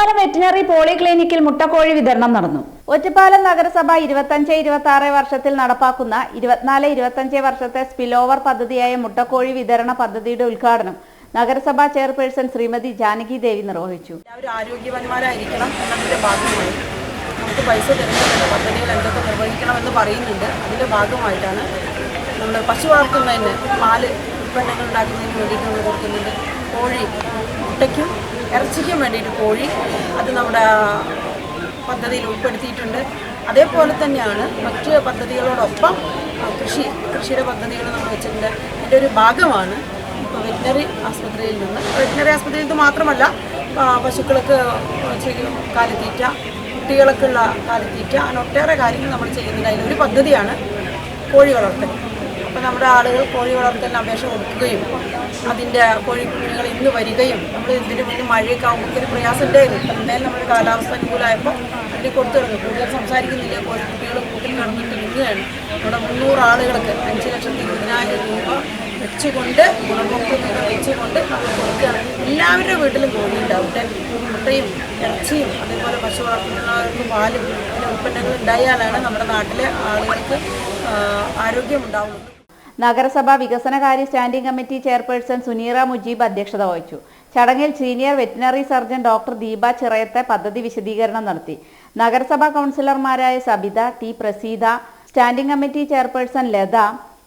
Ottapalam veterinary പോളിക്ലിനിക്കിൽ മുട്ടക്കോഴി വിതരണം നടന്നു. ഒറ്റപ്പാലം നഗരസഭ ഇരുപത്തഞ്ച് ഇരുപത്തി ആറ് വർഷത്തിൽ നടപ്പാക്കുന്ന ഇരുപത്തിനാല് ഇരുപത്തഞ്ച് വർഷത്തെ സ്പിൽ ഓവർ പദ്ധതിയായ മുട്ടക്കോഴി വിതരണ പദ്ധതിയുടെ ഉദ്ഘാടനം നഗരസഭാ ചെയർപേഴ്സൺ ശ്രീമതി ജാനകി ദേവി നിർവഹിച്ചു. എല്ലാവരും ആരോഗ്യവാന്മാരായിരിക്കണം എന്നതിന്റെ ഭാഗമായി. നമുക്ക് പൈസ തിരഞ്ഞെടുക്കുന്ന പദ്ധതികൾ എന്തൊക്കെ നിർവഹിക്കണമെന്ന് പറയുന്നുണ്ട്. അതിന്റെ ഭാഗമായിട്ടാണ് നമ്മൾ പശു വളർത്തുന്നതിന് പാൽ ഉൽപ്പന്നങ്ങൾ ഉണ്ടാക്കുന്നതിന് വേണ്ടിയിട്ട് നമ്മൾ കൊടുക്കുന്നുണ്ട്. കോഴി മുട്ടയ്ക്കും ഇറച്ചിക്കും വേണ്ടിയിട്ട് കോഴി അത് നമ്മുടെ പദ്ധതിയിൽ ഉൾപ്പെടുത്തിയിട്ടുണ്ട്. അതേപോലെ തന്നെയാണ് മറ്റ് പദ്ധതികളോടൊപ്പം കൃഷി കൃഷിയുടെ പദ്ധതികൾ നമ്മൾ വെച്ചിട്ടുണ്ട്. അതിന്റെ ഒരു ഭാഗമാണ് ഇപ്പോൾ വെറ്റിനറി ആസ്പത്രിയിൽ നിന്ന്. വെറ്റിനറി ആസ്പത്രിയിൽ നിന്ന് മാത്രമല്ല പശുക്കൾക്ക് കാലിത്തീറ്റ കുട്ടികൾക്കുള്ള കാലിത്തീറ്റ അങ്ങനെ ഒട്ടേറെ കാര്യങ്ങൾ നമ്മൾ ചെയ്യുന്നുണ്ട്. അതിലൊരു പദ്ധതിയാണ് കോഴി വളർത്തൽ. അപ്പോൾ നമ്മുടെ ആളുകൾ കോഴി വളർത്തലിന് അപേക്ഷ കൊടുക്കുകയും അതിന്റെ കോഴിക്കുഞ്ഞുങ്ങൾ ഇന്ന് വരികയും നമ്മൾ ഇതിന് മുന്നേ മഴയൊക്കെ ആകുമ്പോൾ ഒരു പ്രയാസം ഉണ്ടായിരുന്നു എന്തായാലും നമ്മുടെ കാലാവസ്ഥ അനുകൂലമായപ്പോൾ അതിന് കൊടുത്തു തുടങ്ങി. കൂടുതൽ സംസാരിക്കുന്നില്ല. കോഴിക്കുട്ടികൾ കൂട്ടിൽ നടന്നിട്ട് നിൽക്കുകയാണ്. ഇവിടെ മുന്നൂറ് ആളുകൾക്ക് അഞ്ച് ലക്ഷത്തി ഇരുപതിനായിരം രൂപ വെച്ചുകൊണ്ട് ഗുണഭോക്തൃ വെച്ചുകൊണ്ട് കൊടുക്കുകയാണ്. എല്ലാവരുടെ വീട്ടിലും കോഴി ഉണ്ടാവട്ടെ മുട്ടയും ഇറച്ചിയും അതേപോലെ പശു വളർത്തുന്നവർക്ക് പാലും ഉൽപ്പന്നങ്ങൾ ഉണ്ടായാലാണ് നമ്മുടെ നാട്ടിലെ ആളുകൾക്ക് ആരോഗ്യമുണ്ടാവുന്നത് നഗരസഭ വികസനകാര്യ standing committee chairperson Suneera Mujeeb അധ്യക്ഷത വഹിച്ചു. ചടങ്ങിൽ senior veterinary surgeon doctor Deepa ചിറയത്തെ പദ്ധതി വിശദീകരണം നടത്തി. നഗരസഭാ കൗൺസിലർമാരായ Sabitha T Praseetha standing committee chairperson Latha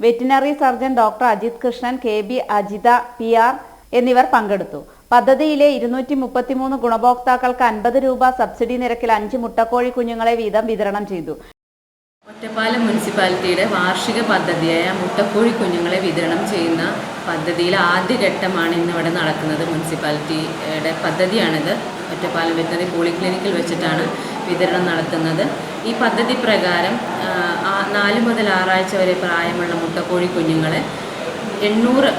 veterinary surgeon doctor Ajith Krishnan K B Ajitha P R എന്നിവർ പങ്കെടുത്തു. പദ്ധതിയിലെ ഇരുന്നൂറ്റി മുപ്പത്തിമൂന്ന് ഗുണഭോക്താക്കൾക്ക് അൻപത് രൂപ സബ്സിഡി നിരക്കിൽ അഞ്ച് മുട്ടക്കോഴി കുഞ്ഞുങ്ങളെ വീതം വിതരണം ചെയ്തു. ഒറ്റപ്പാലം മുനിസിപ്പാലിറ്റിയുടെ വാർഷിക പദ്ധതിയായ മുട്ടക്കോഴി കുഞ്ഞുങ്ങളെ വിതരണം ചെയ്യുന്ന പദ്ധതിയിൽ ആദ്യഘട്ടമാണ് ഇന്നിവിടെ നടക്കുന്നത്. മുനിസിപ്പാലിറ്റിയുടെ പദ്ധതിയാണിത്. ഒറ്റപ്പാലം വെറ്റിനറി പോളിക്ലിനിക്കിൽ വെച്ചിട്ടാണ് വിതരണം നടത്തുന്നത്. ഈ പദ്ധതി പ്രകാരം നാല് മുതൽ ആറാഴ്ച വരെ പ്രായമുള്ള മുട്ടക്കോഴി കുഞ്ഞുങ്ങളെ എണ്ണൂറ്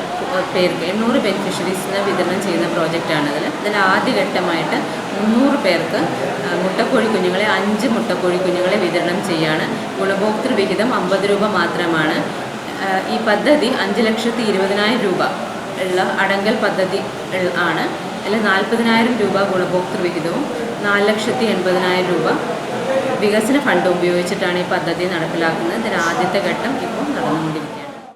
പേർക്ക് എണ്ണൂറ് ബെനിഫിഷ്യറീസിന് വിതരണം ചെയ്യുന്ന പ്രോജക്റ്റാണിതിൽ ഇതിൽ ആദ്യഘട്ടമായിട്ട് മുന്നൂറ് പേർക്ക് മുട്ടക്കോഴി കുഞ്ഞുങ്ങളെ അഞ്ച് മുട്ടക്കോഴി കുഞ്ഞുങ്ങളെ വിതരണം ചെയ്യാണ്. ഗുണഭോക്തൃ വിഹിതം അമ്പത് രൂപ മാത്രമാണ്. ഈ പദ്ധതി അഞ്ച് ലക്ഷത്തി ഇരുപതിനായിരം രൂപ ഉള്ള അടങ്കൽ പദ്ധതി ആണ്. അതിൽ നാൽപ്പതിനായിരം രൂപ ഗുണഭോക്തൃ വിഹിതവും നാല് ലക്ഷത്തി എൺപതിനായിരം രൂപ വികസന ഫണ്ട് ഉപയോഗിച്ചിട്ടാണ് ഈ പദ്ധതി നടപ്പിലാക്കുന്നത്. ഇതിന് ആദ്യത്തെ ഘട്ടം ഇപ്പോൾ നടന്നുകൊണ്ടിരിക്കുകയാണ്.